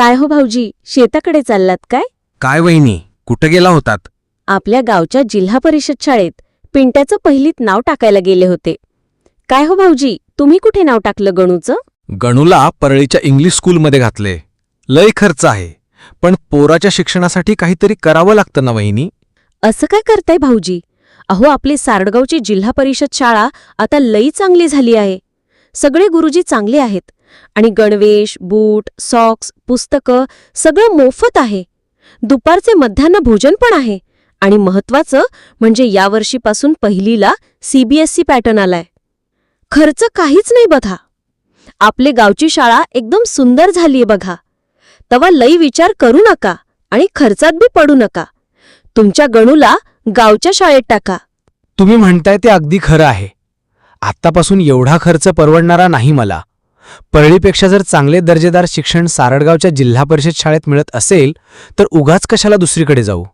काय हो भाऊजी? शेताकडे चाललात काय? काय वहिनी? कुठं गेला होतात? आपल्या गावच्या जिल्हा परिषद शाळेत पिंट्याचं पहिलीत नाव टाकायला गेले होते. काय हो भाऊजी? तुम्ही कुठे नाव टाकलं गणूचं? गणूला परळीच्या इंग्लिश स्कूलमध्ये घातले. लय खर्च आहे. पण पोराच्या शिक्षणासाठी काहीतरी करावं लागतं ना वहिनी? असं काय करताय भाऊजी? अहो आपली सारडगावची जिल्हा परिषद शाळा आता लई चांगली झाली आहे. सगळे गुरुजी चांगले आहेत. आणि गणवेश बूट सॉक्स पुस्तकं सगळं मोफत आहे. दुपारचे मध्यान्ह भोजन पण आहे. आणि महत्वाचं म्हणजे यावर्षीपासून पहिलीला सीबीएसई पॅटर्न आलाय. खर्च काहीच नाही बघा. आपले गावची शाळा एकदम सुंदर झालीये बघा. तवा लई विचार करू नका आणि खर्चात बी पडू नका. तुमच्या गणूला गावच्या शाळेत टाका. तुम्ही म्हणताय ते अगदी खरं आहे. आत्तापासून एवढा खर्च परवडणारा नाही मला. परळीपेक्षा जर चांगले दर्जेदार शिक्षण सारडगावच्या जिल्हा परिषद शाळेत मिळत असेल तर उगाच कशाला दुसरीकडे जाऊ?